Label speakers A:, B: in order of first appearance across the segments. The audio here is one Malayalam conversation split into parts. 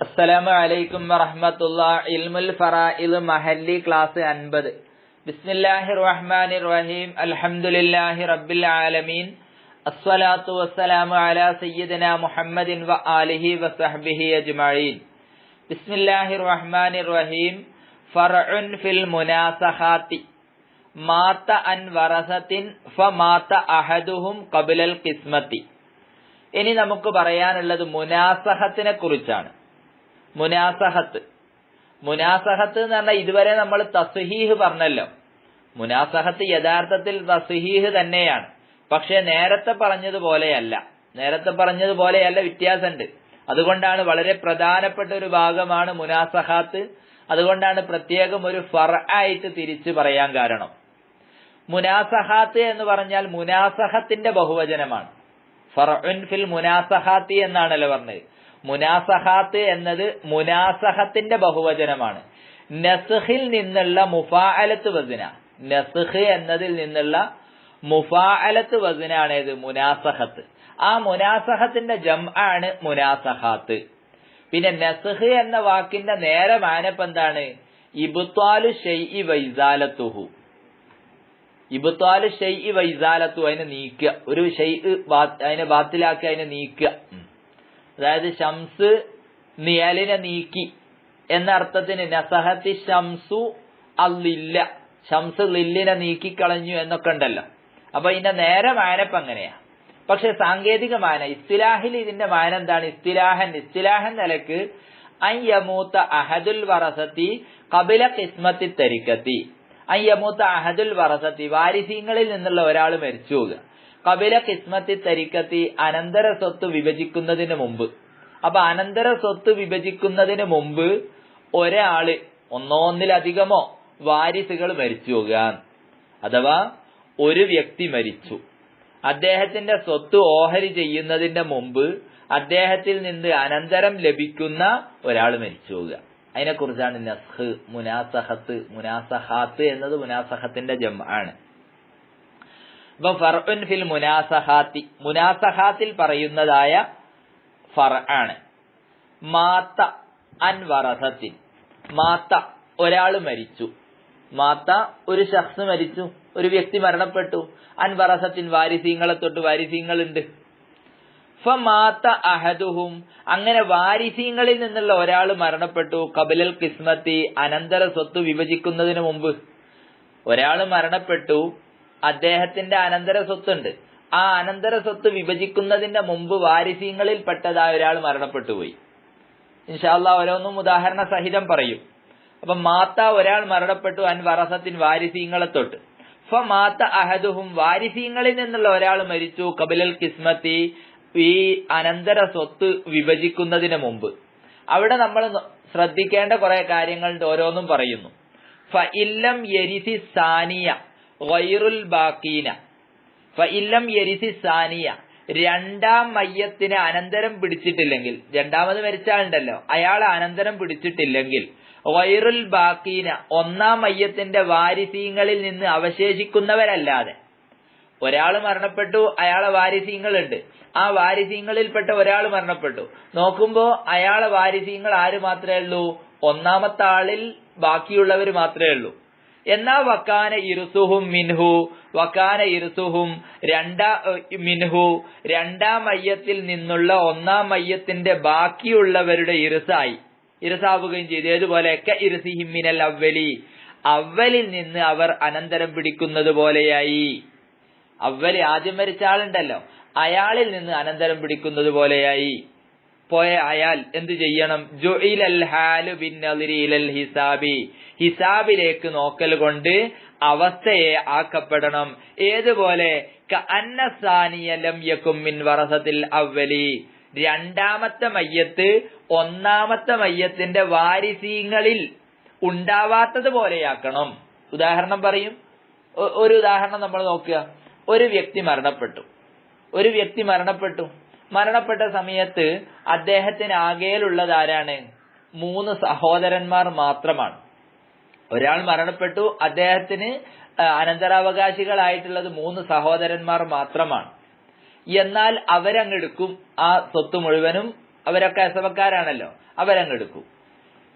A: അസ്സലാമു അലൈക്കും വറഹമത്തുള്ള ഇൽമുൽ ഫറാഇൽ മഹല്ലി ക്ലാസ് അൻപത്. ബിസ്മില്ലാഹിർ റഹ്മാനിർ റഹീം. അൽഹംദുലില്ലാഹി റബ്ബിൽ ആലമീൻ. അസ്സലാത്തു വസ്സലാമു അലാ സയ്യിദിന മുഹമ്മദിൻ വ ആലിഹി വസഹ്ബിഹി അജ്മഈൻ. ബിസ്മില്ലാഹിർ റഹ്മാനിർ റഹീം. ഫർഉൻ ഫിൽ മുനാസഹാത്തി മാത്ത അൻ വറസത്തിൻ ഫമാത്ത അഹദുഹും ഖബലൽ കിസ്മത്തി. ഇനി നമുക്ക് പറയാനുള്ളത് മുനാസഹത്തിനെ കുറിച്ചാണ്. മുനാസഹത്ത്. മുനാസഹത്ത് എന്ന് പറഞ്ഞാൽ ഇതുവരെ നമ്മൾ തസ്ഹീഹ് പറഞ്ഞല്ലോ. മുനാസഹത്ത് യഥാർത്ഥത്തിൽ തസ്ഹീഹ് തന്നെയാണ്. പക്ഷെ നേരത്തെ പറഞ്ഞതുപോലെയല്ല. നേരത്തെ പറഞ്ഞതുപോലെയല്ല വ്യത്യാസമുണ്ട്. അതുകൊണ്ടാണ് വളരെ പ്രധാനപ്പെട്ട ഒരു ഭാഗമാണ് മുനാസഹാത്ത്. അതുകൊണ്ടാണ് പ്രത്യേകം ഒരു ഫർ ആയിട്ട് തിരിച്ചു പറയാൻ കാരണം. മുനാസഹാത്ത് എന്ന് പറഞ്ഞാൽ മുനാസഹത്തിന്റെ ബഹുവചനമാണ്. ഫർഉൻ ഫിൽ മുനാസഹാത്തി എന്നാണല്ലോ പറഞ്ഞത്. മുനാസഹാത്ത് എന്നത് മുനാസഹത്തിന്റെ ബഹുവചനമാണ്. നസുഹിൽ നിന്നുള്ള മുഫാഅലത്ത് വസന. നസുഹ് എന്നതിൽ നിന്നുള്ള മുഫാഅലത്ത് വസനാണ് ഇത് മുനാസഹത്ത്. ആ മുനാസഹത്തിന്റെ ജം ആണ് മുനാസഹാത്ത്. പിന്നെ നസുഹ് എന്ന വാക്കിന്റെ നേരെ മാനപ്പ് എന്താണ്? ഇബുത്വാലു ഷെയ്ഇ വൈസാലത്തുഹു. ഇബുത്വാലു ഷെയ്ഇ വൈസാലത്തു അതിനെ നീക്കുക. ഒരു ഷെയ് അതിനെ ബാത്തിലാക്കി അതിനെ നീക്കുക. അതായത് ഷംസ് നിയലിനെ നീക്കി എന്ന അർത്ഥത്തിന് നസഹത്തി ഷംസു അല്ലില്ല. ഷംസ് ലില്ലിനെ നീക്കിക്കളഞ്ഞു എന്നൊക്കെ ഉണ്ടല്ലോ. അപ്പൊ ഇതിന്റെ നേരെ മാനപ്പ് അങ്ങനെയാ. പക്ഷെ സാങ്കേതിക മാന ഇസ്തിലാഹിൽ ഇതിന്റെ മാന എന്താണ്? ഇസ്തിലാഹൻ ഇസ്തിലാഹൻ നിലയ്ക്ക് അയ്യമൂത്ത അഹദുൽ വറസത്തി കപില കിസ്മത്തി തരിക്കത്തി. അയ്യമൂത്ത അഹദുൽ വറസത്തി വാരിസീങ്ങളിൽ നിന്നുള്ള ഒരാൾ മരിച്ചു പോകുക കപില കിസ്മത്തി തരിക്കത്തി അനന്തര സ്വത്ത് വിഭജിക്കുന്നതിന് മുമ്പ്. അപ്പൊ അനന്തര സ്വത്ത് വിഭജിക്കുന്നതിന് മുമ്പ് ഒരാൾ ഒന്നോ ഒന്നിലധികമോ വാരിസുകൾ മരിച്ചു പോകുക അഥവാ ഒരു വ്യക്തി മരിച്ചു. അദ്ദേഹത്തിന്റെ സ്വത്ത് ഓഹരി ചെയ്യുന്നതിന്റെ മുമ്പ് അദ്ദേഹത്തിൽ നിന്ന് അനന്തരം ലഭിക്കുന്ന ഒരാൾ മരിച്ചു പോകുക അതിനെക്കുറിച്ചാണ് നസ്ഹ് മുനാസഹത്ത് മുനാസഹാത്ത് എന്നത് മുനാസഹത്തിന്റെ ജം ആണ് ഫിൽ മുനാസഹാത്തി. മുനാസഹാത്തിൽ പറയുന്നതായ ഫർ ആണ് മാത്ത അൻ വറസത്തിൻ. മാത്ത ഒരാൾ മരിച്ചു. മാത്ത ഒരു ശഖ്സ് മരിച്ചു. ഒരു വ്യക്തി മരണപ്പെട്ടു. അൻവറസത്തിൻ വാരിസീങ്ങളെ തൊട്ട് വാരിസീങ്ങളുണ്ട്. ഫമാത്ത അഹദുഹും. അങ്ങനെ വാരിസീങ്ങളിൽ നിന്നുള്ള ഒരാൾ മരണപ്പെട്ടു. കബിലൽ കിസ്മത്തി അനന്തര സ്വത്ത് വിഭജിക്കുന്നതിന് മുമ്പ്. ഒരാൾ മരണപ്പെട്ടു. അദ്ദേഹത്തിന്റെ അനന്തര സ്വത്തുണ്ട് ആ അനന്തര സ്വത്ത് വിഭജിക്കുന്നതിന്റെ മുമ്പ് വാരിസീങ്ങളിൽ പെട്ടതായ ഒരാൾ മരണപ്പെട്ടു പോയി ഇൻഷാല്ല ഓരോന്നും ഉദാഹരണ സഹിതം പറയും. അപ്പൊ മാത്ത ഒരാൾ മരണപ്പെട്ടു അൻ വറസത്തിൻ വാരിസീങ്ങളെ തൊട്ട്. ഫ മാത്ത അഹദുഹും വാരിസീങ്ങളിൽ നിന്നുള്ള ഒരാൾ മരിച്ചു കബിലൽ കിസ്മത്തി ഈ അനന്തര സ്വത്ത് വിഭജിക്കുന്നതിന് മുമ്പ്. അവിടെ നമ്മൾ ശ്രദ്ധിക്കേണ്ട കുറെ കാര്യങ്ങളുണ്ട് ഓരോന്നും പറയുന്നു. ഫ ഇല്ലം യരിസി സാനിയ ഗൈറുൽ ബാക്കീന ഫഇല്ലം ഇല്ലം യരിസി സാനിയ. രണ്ടാം മയ്യത്തിന് അനന്തരം പിടിച്ചിട്ടില്ലെങ്കിൽ രണ്ടാമത് മരിച്ച ആളുണ്ടല്ലോ അയാൾ അനന്തരം പിടിച്ചിട്ടില്ലെങ്കിൽ വൈറുൽ ബാക്കീന ഒന്നാം മയ്യത്തിന്റെ വാരിസീങ്ങളിൽ നിന്ന് അവശേഷിക്കുന്നവരല്ലാതെ. ഒരാൾ മരണപ്പെട്ടു അയാളെ വാരിസീങ്ങളുണ്ട്. ആ വാരിസീങ്ങളിൽപ്പെട്ട ഒരാൾ മരണപ്പെട്ടു. നോക്കുമ്പോ അയാളെ വാരിസീങ്ങൾ ആര് മാത്രമേ ഉള്ളൂ? ഒന്നാമത്തെ ആളിൽ ബാക്കിയുള്ളവർ മാത്രമേ ഉള്ളൂ. എന്നാ വക്കാന ഇറുസുഹും മിൻഹു? വക്കാന ഇറുസുഹും രണ്ടാ മിൻഹു. രണ്ടാം മയ്യത്തിൽ നിന്നുള്ള ഒന്നാം മയ്യത്തിന്റെ ബാക്കിയുള്ളവരുടെ ഇറുസായി ഇരസാവുകയും ചെയ്തു. ഏതുപോലെ? ഇറുസിഹിം മിനൽ അവലി അവലിൽ നിന്ന് അവർ അനന്തരം പിടിക്കുന്നത് പോലെയായി. അവലി ആദ്യം മരിച്ച ആളുണ്ടല്ലോ. അയാളിൽ നിന്ന് അനന്തരം പിടിക്കുന്നത് പോലെയായി. പോയ അയാൾ എന്തു ചെയ്യണം? ഹിസാബി. ഹിസാബിലേക്ക് നോക്കൽ കൊണ്ട് അവസ്ഥയെ ആക്കപ്പെടണം. ഏതുപോലെ? മിൻ വറസത്തിൽ അവലി രണ്ടാമത്തെ മയ്യത്ത് ഒന്നാമത്തെ മയ്യത്തിന്റെ വാരിസീങ്ങളിൽ ഉണ്ടാവാത്തത് പോലെയാക്കണം. ഉദാഹരണം പറയും. ഒരു ഉദാഹരണം നമ്മൾ നോക്കുക. ഒരു വ്യക്തി മരണപ്പെട്ടു. ഒരു വ്യക്തി മരണപ്പെട്ടു. മരണപ്പെട്ട സമയത്ത് അദ്ദേഹത്തിന് ആകെയിലുള്ളത് ആരാണ്? മൂന്ന് സഹോദരന്മാർ മാത്രമാണ്. ഒരാൾ മരണപ്പെട്ടു അദ്ദേഹത്തിന് അനന്തരാവകാശികളായിട്ടുള്ളത് മൂന്ന് സഹോദരന്മാർ മാത്രമാണ്. എന്നാൽ അവരങ്ങെടുക്കും. ആ സ്വത്ത് മുഴുവനും അവരൊക്കെ അസമക്കാരാണല്ലോ അവരങ്ങെടുക്കും.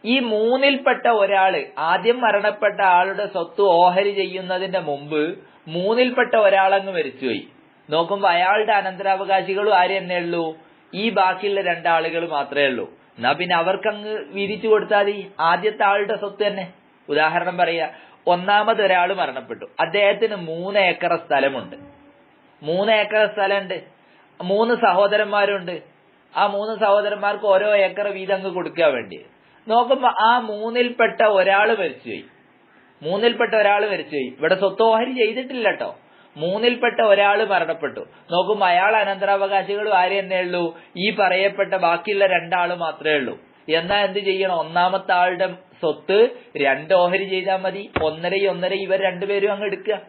A: ഈ മൂന്നിൽപ്പെട്ട ഒരാൾ ആദ്യം മരണപ്പെട്ട ആളുടെ സ്വത്ത് ഓഹരി ചെയ്യുന്നതിന്റെ മുമ്പ് മൂന്നിൽപ്പെട്ട ഒരാളങ്ങ് മരിച്ചുപോയി. നോക്കുമ്പോ അയാളുടെ അനന്തരാവകാശികളും ആര് തന്നെ ഉള്ളൂ? ഈ ബാക്കിയുള്ള രണ്ടാളുകൾ മാത്രമേ ഉള്ളൂ. എന്നാ പിന്നെ അവർക്കങ്ങ് വീതിച്ചു കൊടുത്താൽ ആദ്യത്തെ ആളുടെ സ്വത്ത് തന്നെ? ഉദാഹരണം പറയാ ഒന്നാമത് ഒരാൾ മരണപ്പെട്ടു. അദ്ദേഹത്തിന് മൂന്ന് ഏക്കർ സ്ഥലമുണ്ട്. മൂന്ന് ഏക്കർ സ്ഥലമുണ്ട്. മൂന്ന് സഹോദരന്മാരുണ്ട്. ആ മൂന്ന് സഹോദരന്മാർക്ക് ഓരോ ഏക്കർ വീതം അങ്ങ് കൊടുക്കാൻ വേണ്ടി. നോക്കുമ്പോ ആ മൂന്നിൽപ്പെട്ട ഒരാൾ മരിച്ചുപോയി. മൂന്നിൽപ്പെട്ട ഒരാൾ മരിച്ചുപോയി. ഇവിടെ സ്വത്തോഹരി ചെയ്തിട്ടില്ല കേട്ടോ. മൂന്നിൽപ്പെട്ട ഒരാൾ മരണപ്പെട്ടു. നോക്കുമ്പോ അയാൾ അനന്തരാവകാശികളും തന്നെ ഉള്ളൂ. ഈ പറയപ്പെട്ട ബാക്കിയുള്ള രണ്ടാൾ മാത്രമേ ഉള്ളൂ. എന്നാ എന്ത് ചെയ്യണം? ഒന്നാമത്തെ ആളുടെ സ്വത്ത് രണ്ട് ഓഹരി ചെയ്താൽ മതി. ഒന്നര ഒന്നര ഇവർ രണ്ടുപേരും അങ്ങ് എടുക്കുക.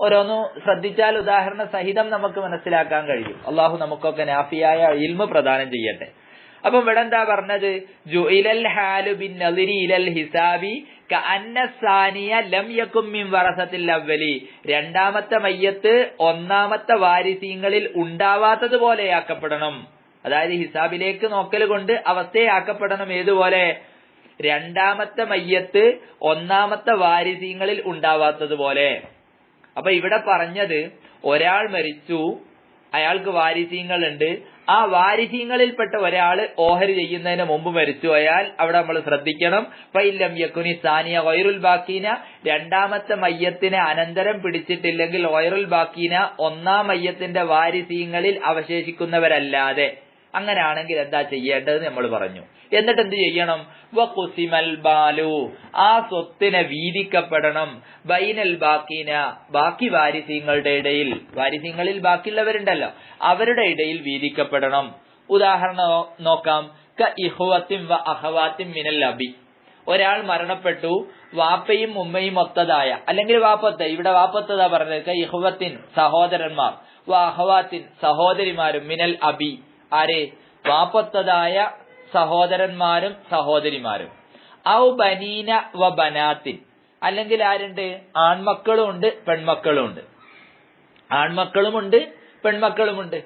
A: ഓരോന്നും ശ്രദ്ധിച്ചാൽ ഉദാഹരണ സഹിതം നമുക്ക് മനസ്സിലാക്കാൻ കഴിയും. അള്ളാഹു നമുക്കൊക്കെ നാഫിയായ ഇൽമ പ്രദാനം ചെയ്യട്ടെ. അപ്പൊ ഇവിടെ എന്താ പറഞ്ഞത്? ജുഇലൽ ഹാലു ബിൻ ഇലൽ ഹിസാബി ലം മിൻ വറസത്തിൽ രണ്ടാമത്തെ മയ്യത്ത് ഒന്നാമത്തെ വാരിസീങ്ങളിൽ ഉണ്ടാവാത്തത് പോലെയാക്കപ്പെടണം അതായത് ഹിസാബിലേക്ക് നോക്കൽ കൊണ്ട് അവസ്ഥയാക്കപ്പെടണം ഏതുപോലെ? രണ്ടാമത്തെ മയ്യത്ത് ഒന്നാമത്തെ വാരിസീങ്ങളിൽ ഉണ്ടാവാത്തത് പോലെ അപ്പൊ ഇവിടെ പറഞ്ഞത് ഒരാൾ മരിച്ചു അയാൾക്ക് വാരിസീങ്ങളുണ്ട് ആ വാരിഹീങ്ങളിൽപ്പെട്ട ഒരാൾ ഓഹരി ചെയ്യുന്നതിന് മുമ്പ് മരിച്ചു പോയാൽ അവിടെ നമ്മൾ ശ്രദ്ധിക്കണം. പൈലം യക്കുനി സാനിയ വൈറുൽ ബാക്കീന രണ്ടാമത്തെ മയ്യത്തിനെ അനന്തരം പിടിച്ചിട്ടില്ലെങ്കിൽ വൈറുൽ ബാക്കീന ഒന്നാം മയ്യത്തിന്റെ വാരിസീങ്ങളിൽ അവശേഷിക്കുന്നവരല്ലാതെ. അങ്ങനെയാണെങ്കിൽ എന്താ ചെയ്യേണ്ടത് നമ്മൾ പറഞ്ഞു. എന്നിട്ട് എന്ത് ചെയ്യണം? വക്കുസിമൽ ബാലു. ആ സ്വത്തിനെ വീതിക്കപ്പെടണം. ബൈനൽ ബാക്കിന ബാക്കി വാരിസ്യങ്ങളുടെ ഇടയിൽ. വാരിസ്യങ്ങളിൽ ബാക്കിയുള്ളവരുണ്ടല്ലോ. അവരുടെ ഇടയിൽ വീതിക്കപ്പെടണം. ഉദാഹരണം നോക്കാം. ക ഇഹുവത്തിം വ അഹവാത്തിം മിനൽ അബി ഒരാൾ മരണപ്പെട്ടു. വാപ്പയും ഉമ്മയും ഒത്തതായ അല്ലെങ്കിൽ വാപ്പത്ത് ഇവിടെ വാപ്പത്തതാ പറഞ്ഞത്? ഇഹുവത്തിൻ സഹോദരന്മാർ. വ അഹവാത്തിൻ സഹോദരിമാരും മിനൽ അബി. ആരെ? വാപ്പത്തതായ സഹോദരന്മാരും സഹോദരിമാരും. ഔ ബനീന വ ബനാത്തിൻ. അല്ലെങ്കിൽ ആരുണ്ട്? ആൺമക്കളും ഉണ്ട് പെൺമക്കളും ഉണ്ട് ആൺമക്കളുമുണ്ട് പെൺമക്കളുമുണ്ട്.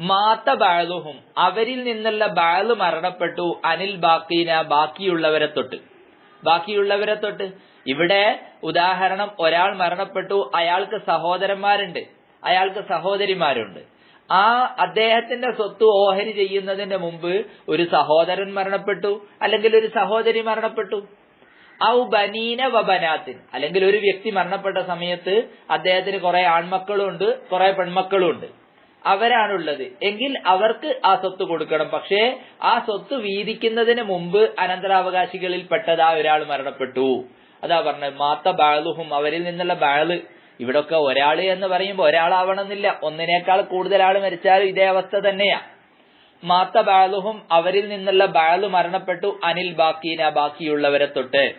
A: മാത്ത ബാളുഹും അവരിൽ നിന്നുള്ള ബാൾ മരണപ്പെട്ടു. അനിൽ ബാക്കീന ബാക്കിയുള്ളവരെ തൊട്ട്. ബാക്കിയുള്ളവരെ തൊട്ട്. ഇവിടെ ഉദാഹരണം ഒരാൾ മരണപ്പെട്ടു അയാൾക്ക് സഹോദരന്മാരുണ്ട്. അയാൾക്ക് സഹോദരിമാരുണ്ട്. ആ അദ്ദേഹത്തിന്റെ സ്വത്ത് ഓഹരി ചെയ്യുന്നതിന്റെ മുമ്പ് ഒരു സഹോദരൻ മരണപ്പെട്ടു അല്ലെങ്കിൽ ഒരു സഹോദരി മരണപ്പെട്ടു. ഔ ബനീന വബനാത്തിൻ അല്ലെങ്കിൽ ഒരു വ്യക്തി മരണപ്പെട്ട സമയത്ത് അദ്ദേഹത്തിന് കുറെ ആൺമക്കളും ഉണ്ട് കുറെ പെൺമക്കളും ഉണ്ട് അവരാണുള്ളത്. എങ്കിൽ അവർക്ക് ആ സ്വത്ത് കൊടുക്കണം. പക്ഷേ ആ സ്വത്ത് വീതിക്കുന്നതിന് മുമ്പ് അനന്തരാവകാശികളിൽ പെട്ടതാ ഒരാൾ മരണപ്പെട്ടു. അതാ പറഞ്ഞത് മാത്ത ബാളുഹും അവരിൽ നിന്നുള്ള ബാൾ. ഇവിടൊക്കെ ഒരാൾ എന്ന് പറയുമ്പോൾ ഒരാളാവണമെന്നില്ല. ഒന്നിനേക്കാൾ കൂടുതൽ ആൾ മരിച്ചാലും ഇതേ അവസ്ഥ തന്നെയാ. മാത്ത ബാലുഹും അവരിൽ നിന്നുള്ള ബാലു മരണപ്പെട്ടു. അനിൽ ബാക്കീന ബാക്കിയുള്ളവരെ തൊട്ട്.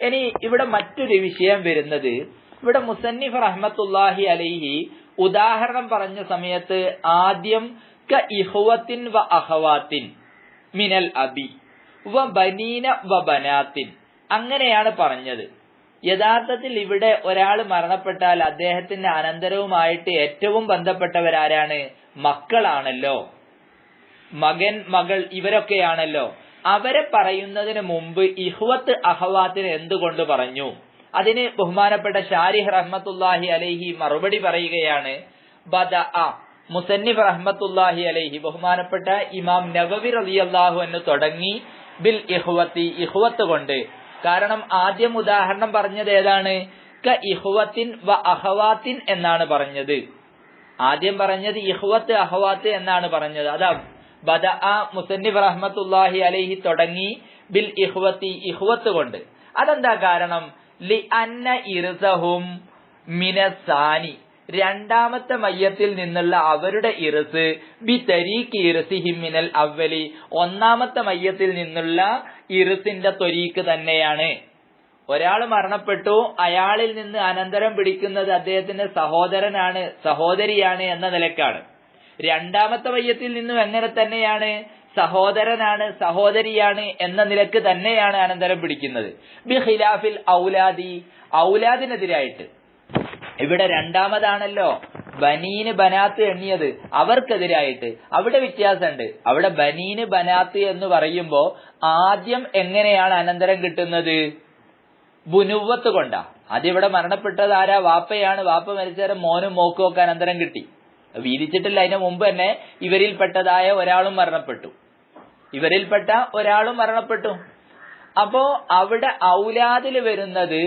A: ഇനി ഇവിടെ മറ്റൊരു വിഷയം വരുന്നത്. ഇവിടെ മുസന്നിഫ് റഹ്മത്തുല്ലാഹി അലൈഹി ഉദാഹരണം പറഞ്ഞ സമയത്ത് ആദ്യം ക ഇഹുവത്തിൻ വ അഹവാത്തിൻ മിനൽ അബി വ ബനീന വ ബനാത്തിൻ. അങ്ങനെയാണ് പറഞ്ഞത്. യഥാർത്ഥത്തിൽ ഇവിടെ ഒരാൾ മരണപ്പെട്ടാൽ അദ്ദേഹത്തിന്റെ അനന്തരവുമായിട്ട് ഏറ്റവും ബന്ധപ്പെട്ടവരാരാണ്? മക്കളാണല്ലോ. മകൻ മകൾ ഇവരൊക്കെയാണല്ലോ. അവരെ പറയുന്നതിന് മുമ്പ് ഇഹ്വത്ത് അഹവാത്തിന് എന്തുകൊണ്ട് പറഞ്ഞു? അതിന് ബഹുമാനപ്പെട്ട ഷാരിഹ് റഹ്മത്തുല്ലാഹി അലൈഹി മറുപടി പറയുകയാണ് ബദ മുസന്നിഫ് റഹ്മത്തുല്ലാഹി അലൈഹി ബഹുമാനപ്പെട്ട ഇമാം നബവി റളിയല്ലാഹു എന്ന് തുടങ്ങി ബിൽ ഇഹ്വത്തി ഇഹ്വത്ത് കൊണ്ട്. കാരണം ആദ്യം ഉദാഹരണം പറഞ്ഞത് ഏതാണ്? ക ഇഹുവത്തിൻ വ അഹവാത്തിൻ എന്നാണ് പറഞ്ഞത്. ആദ്യം പറഞ്ഞത് ഇഹ്വത്ത് അഹവാത്ത് എന്നാണ് പറഞ്ഞത്. അതാ ബദ ആ മുസന്നിഫ് റഹ്മത്തുല്ലാഹി അലൈഹി തുടങ്ങി ബിൽ ഇഹ്വത്തി ഇഹ്വത്ത് കൊണ്ട്. അതെന്താ കാരണം? ലി അന്ന ഇർസഹും മിനസാനി രണ്ടാമത്തെ മയ്യത്തിൽ നിന്നുള്ള അവരുടെ ഇറസ് ബി തരീക്ക് ഇറസ് മിനൽ അവലി ഒന്നാമത്തെ മയ്യത്തിൽ നിന്നുള്ള ഇറസിന്റെ തൊരീക്ക് തന്നെയാണ്. ഒരാൾ മരണപ്പെട്ടു അയാളിൽ നിന്ന് അനന്തരം പിടിക്കുന്നത് അദ്ദേഹത്തിന്റെ സഹോദരനാണ് സഹോദരിയാണ് എന്ന നിലക്കാണ്. രണ്ടാമത്തെ മയ്യത്തിൽ നിന്നും എങ്ങനെ തന്നെയാണ്? സഹോദരനാണ് സഹോദരിയാണ് എന്ന നിലയ്ക്ക് തന്നെയാണ് അനന്തരം പിടിക്കുന്നത്. ബി ഖിലാഫിൽ ഔലാദി ഔലാദിനെതിരായിട്ട്. ഇവിടെ രണ്ടാമതാണല്ലോ. ബനീന് ബനാത്ത് എണ്ണിയത്. അവർക്കെതിരായിട്ട്. അവിടെ വ്യത്യാസമുണ്ട്. അവിടെ ബനീന് ബനാത്ത് എന്ന് പറയുമ്പോ ആദ്യം എങ്ങനെയാണ് അനന്തരം കിട്ടുന്നത്? ബുനുവത്ത് കൊണ്ടാ. ഇവിടെ മരണപ്പെട്ടത് ആരാ? വാപ്പയാണ്. വാപ്പ മരിച്ചേരം മോനും മോക്കും ഒക്കെ അനന്തരം കിട്ടി. വീതിച്ചിട്ടില്ല. അതിന് മുമ്പ് തന്നെ ഇവരിൽപ്പെട്ടതായ ഒരാളും മരണപ്പെട്ടു. ഇവരിൽപ്പെട്ട ഒരാളും മരണപ്പെട്ടു. അപ്പോ അവിടെ ഔലാദിൽ വരുന്നത്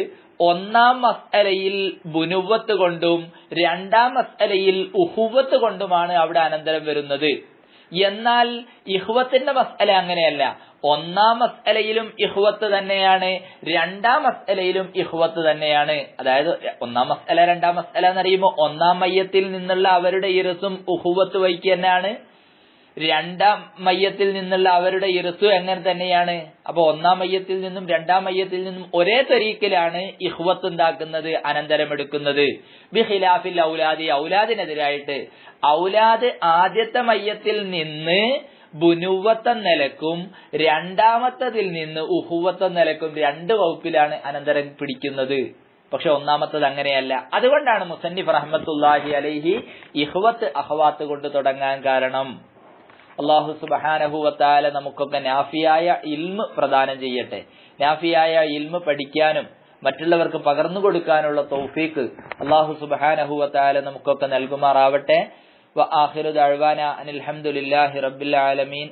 A: ഒന്നാം മസ്അലയിൽ ബുനുവത്ത് കൊണ്ടും രണ്ടാം മസ്അലയിൽ ഉഹുവത്ത് കൊണ്ടുമാണ് അവിടെ അനന്തരം വരുന്നത്. എന്നാൽ ഇഹ്വത്തിന്റെ മസ്അല അങ്ങനെയല്ല. ഒന്നാം മസ്അലയിലും ഇഹ്വത്ത് തന്നെയാണ് രണ്ടാം മസ്അലയിലും ഇഹ്വത്ത് തന്നെയാണ്. അതായത് ഒന്നാം മസ്അല രണ്ടാം മസ്അല എന്നറിയുമ്പോൾ ഒന്നാം മയ്യത്തിൽ നിന്നുള്ള അവരുടെ ഇരസും ഉഹുവത്ത് വൈക്ക് തന്നെയാണ്. രണ്ടാം മയ്യത്തിൽ നിന്നുള്ള അവരുടെ ഇറസു എങ്ങനെ തന്നെയാണ്? അപ്പൊ ഒന്നാം മയ്യത്തിൽ നിന്നും രണ്ടാം മയ്യത്തിൽ നിന്നും ഒരേ തരീക്കിലാണ് ഇഹ്വത്ത് ഉണ്ടാക്കുന്നത് അനന്തരം എടുക്കുന്നത്. ബിഹിലാഫിൽ ഔലാദി ഔലാദിനെതിരായിട്ട്. ഔലാദ് ആദ്യത്തെ മയ്യത്തിൽ നിന്ന് ബുനുവത്ത നിലക്കും രണ്ടാമത്തതിൽ നിന്ന് ഉഹുവത്ത നിലക്കും രണ്ട് വകുപ്പിലാണ് അനന്തരം പിടിക്കുന്നത്. പക്ഷെ ഒന്നാമത്തത് അങ്ങനെയല്ല. അതുകൊണ്ടാണ് മുസന്നിഫ് റഹ്മത്തുല്ലാഹി അലൈഹി ഇഹ്വത്ത് അഹ്വാത്ത് കൊണ്ട് തുടങ്ങാൻ കാരണം. അള്ളാഹു സുബഹാനഹുവത്താല നമുക്കൊക്കെ നാഫിയായ ഇൽമ് പ്രദാനം ചെയ്യട്ടെ. നാഫിയായ ഇൽമ് പഠിക്കാനും മറ്റുള്ളവർക്ക് പകർന്നു കൊടുക്കാനുള്ള തൗഫീക്ക് അള്ളാഹു സുബഹാനഹുവത്താല നമുക്കൊക്കെ നൽകുമാറാവട്ടെ. റബ്ബിൽ ആലമീൻ.